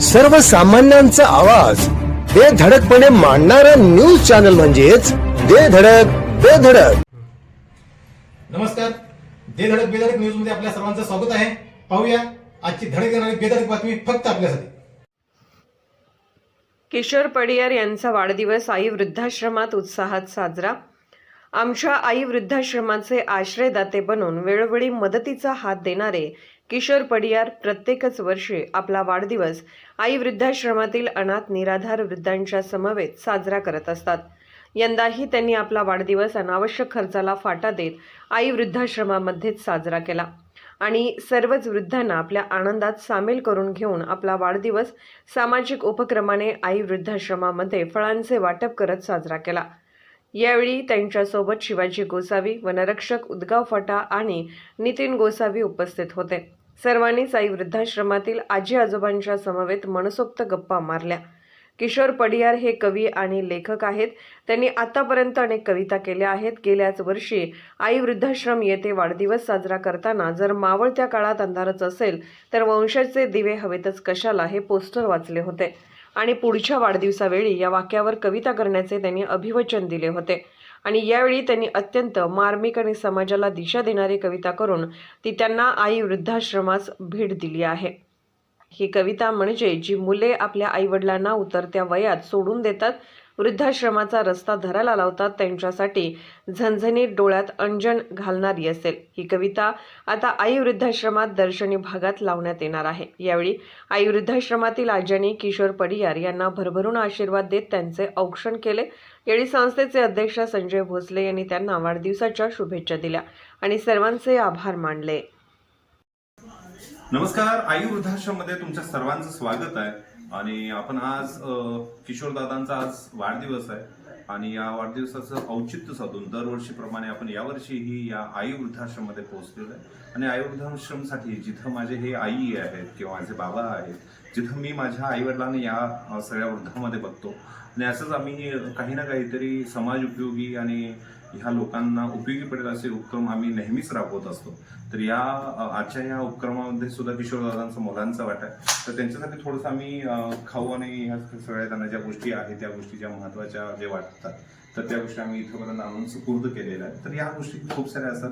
सर्वसामान्यांचा आवाज. बेधडकपणे मांडणारा न्यूज चॅनल म्हणजेच बेधडक बेधडक नमस्कार. दे धडक बेधडक न्यूजमध्ये आपल्या सर्वांचं स्वागत आहे. पाहूया आजची धडक देणारी बेधडक बातमी फक्त आपल्यासाठी. किशोर पडियार यांचा वाढदिवस आई वृद्धाश्रमात उत्साहात साजरा. आमच्या आई वृद्धाश्रमाचे आश्रयदाते बनून वेळोवेळी मदतीचा हात देणारे किशोर पडियार प्रत्येकच वर्षी आपला वाढदिवस आई वृद्धाश्रमातील अनाथ निराधार वृद्धांच्या समवेत साजरा करत असतात. यंदाही त्यांनी आपला वाढदिवस अनावश्यक खर्चाला फाटा देत आई वृद्धाश्रमामध्येच साजरा केला आणि सर्वच वृद्धांना आपल्या आनंदात सामील करून घेऊन आपला वाढदिवस सामाजिक उपक्रमाने आई वृद्धाश्रमामध्ये फळांचे वाटप करत साजरा केला. यावेळी त्यांच्यासोबत शिवाजी गोसावी वनरक्षक उद्गाव फटा आणि नितीन गोसावी उपस्थित होते. सर्वांनीच आई वृद्धाश्रमातील आजी आजोबांच्या समवेत मनसोक्त गप्पा मारल्या. किशोर पडियार हे कवी आणि लेखक आहेत. त्यांनी आतापर्यंत अनेक कविता केल्या आहेत. गेल्याच वर्षी आई वृद्धाश्रम येथे वाढदिवस साजरा करताना जर मावळत्या काळात अंधारच असेल तर वंशाचे दिवे हवेतच कशाला हे पोस्टर वाचले होते. आणि पुढच्या वाढदिवसावेळी या वाक्यावर कविता करण्याचे त्यांनी अभिवचन दिले होते. आणि यावेळी त्यांनी अत्यंत मार्मिक आणि समाजाला दिशा देणारी कविता करून ती त्यांना आई वृद्धाश्रमास भेट दिली आहे. ही कविता म्हणजे जी मुले आपल्या आईवडिलांना उतरत्या वयात सोडून देतात वृद्धाश्रमाचा रस्ता धरायला लावतात त्यांच्यासाठी झणझणीत डोळ्यात अंजन घालणारी असेल. ही कविता आता आई वृद्धाश्रमात दर्शनी भागात लावण्यात येणार आहे. यावेळी आई वृद्धाश्रमातील आज्यांनी किशोर पडियार यांना भरभरून आशीर्वाद देत त्यांचे औक्षण केले. यावेळी संस्थेचे अध्यक्ष संजय भोसले यांनी त्यांना वाढदिवसाच्या शुभेच्छा दिल्या आणि सर्वांचे आभार मानले. नमस्कार आई वृद्धाश्रममध्ये तुमच्या सर्वांचं स्वागत आहे. आणि आपण आज किशोरदादांचा आज वाढदिवस आहे. आणि या वाढदिवसाचं औचित्य साधून दरवर्षीप्रमाणे आपण यावर्षीही या आई वृद्धाश्रममध्ये पोहोचलेलो आहे. आणि आई वृद्धाश्रमसाठी जिथं माझे हे आई आहेत किंवा माझे बाबा आहेत जिथं मी माझ्या आईवडिलांना या सगळ्या वृद्धामध्ये बघतो. आणि असंच आम्ही काही ना काहीतरी समाज उपयोगी आणि ह्या लोकांना उपयोगी पडेल असे उपक्रम आम्ही नेहमीच राबवत असतो. तर या आजच्या या उपक्रमामध्ये सुद्धा किशोरदादांचा मुलांचा वाटा आहे. तर त्यांच्यासाठी थोडंसं आम्ही खाऊ आणि ह्या सगळ्या त्यांना ज्या गोष्टी आहेत त्या गोष्टी ज्या महत्त्वाच्या जे वाटतात तर त्या गोष्टी आम्ही इथंपर्यंत आणून सुपूर्द केलेल्या आहेत. तर या गोष्टी खूप साऱ्या असतात.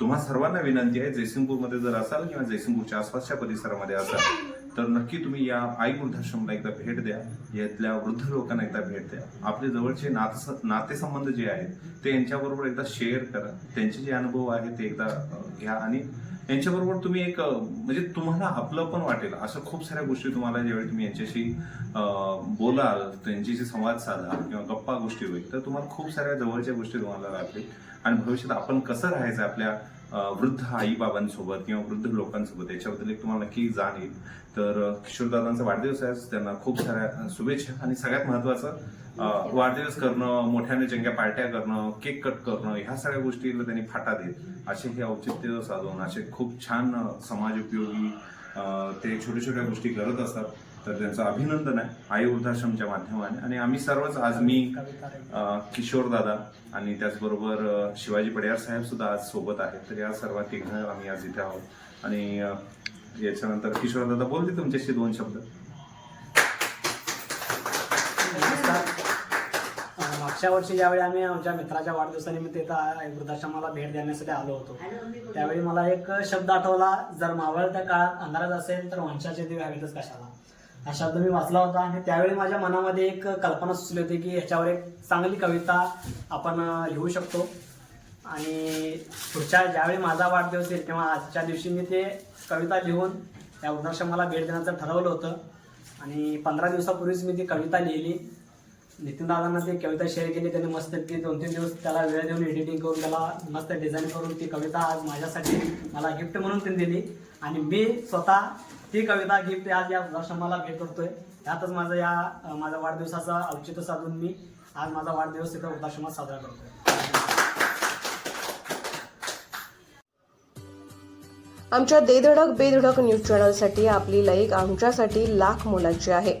तुम्हा सर्वांना विनंती आहे जयसिंगपूरमध्ये जर असाल किंवा जयसिंगपूरच्या आसपासच्या परिसरामध्ये असाल तर नक्की तुम्ही या आई वृद्धाश्रमला एकदा भेट द्या. यातल्या वृद्ध लोकांना एकदा भेट द्या. आपले जवळचे नाते नातेसंबंध जे आहेत ते यांच्याबरोबर एकदा शेअर करा. त्यांचे जे अनुभव आहेत ते एकदा घ्या. आणि यांच्याबरोबर तुम्ही एक म्हणजे तुम्हाला आपलं पण वाटेल. असं खूप साऱ्या गोष्टी तुम्हाला ज्यावेळी तुम्ही यांच्याशी बोलाल त्यांच्याशी संवाद साधा किंवा गप्पा गोष्टी होईल तर तुम्हाला खूप साऱ्या जवळच्या गोष्टी तुम्हाला वाटतील आणि भविष्यात आपण कसं राहायचं आपल्या वृद्ध आईबाबांसोबत किंवा वृद्ध लोकांसोबत याच्याबद्दल एक तुम्हाला नक्की जाण येईल तर किशोरदादांचा वाढदिवस आहे त्यांना खूप साऱ्या शुभेच्छा आणि सगळ्यात महत्वाचं वाढदिवस करणं मोठ्याने जंग्या पार्ट्या करणं केक कट करणं ह्या सगळ्या गोष्टीला त्यांनी फाटा देत. असे हे औचित्य साधून असे खूप छान समाज उपयोगी ते छोट्या छोट्या गोष्टी करत असतात. तर त्यांचं अभिनंदन आहे आई वृद्धाश्रमच्या माध्यमाने. आणि आम्ही सर्वच आज मी किशोरदादा किशोर दादा आणि त्याचबरोबर शिवाजी पडियार साहेब सुद्धा आज सोबत आहेत. तर या सर्व तिघ आम्ही आज इथे आहोत. आणि याच्यानंतर किशोर दादा बोलते तुमच्याशी दोन शब्द. मागच्या वर्षी ज्यावेळी आम्ही आमच्या मित्राच्या वाढदिवसानिमित्त इथं वृद्धाश्रमाला भेट देण्यासाठी आलो होतो त्यावेळी मला एक शब्द आठवला. जर मावळत्या काळात अंधारात असेल तर वंशाचे दिवे हवेतच कशाला? हा शब्द मी वाचला होता आणि त्यावेळी माझ्या मनामध्ये एक कल्पना सुचली होती की ह्याच्यावर एक चांगली कविता आपण लिहू शकतो. आणि पुढच्या ज्यावेळी माझा वाढदिवस येईल तेव्हा आजच्या दिवशी मी ते कविता लिहून त्या वृद्धाश्रमाला भेट देण्याचं ठरवलं होतं. आणि पंधरा दिवसापूर्वीच मी ती कविता लिहिली. नितीन दादांना ते कविता शेअर केली त्यांनी मस्त ती दोन तीन दिवस त्याला वेळ देऊन एडिटिंग करून त्याला मस्त डिझाईन करून ती कविता आज माझ्यासाठी मला गिफ्ट म्हणून त्यांनी दिली. आणि मी स्वतः ती कविता गिफ्ट आज या दर्शनाला भेट करतोय. त्यातच माझं या माझ्या वाढदिवसाचा औचित्य साधून मी आज माझा वाढदिवस तिथं उदाश्रमात साजरा करतोय. आमच्या देधडक बेधडक न्यूज चॅनलसाठी आपली लाईक आमच्यासाठी लाख मोलाची आहे.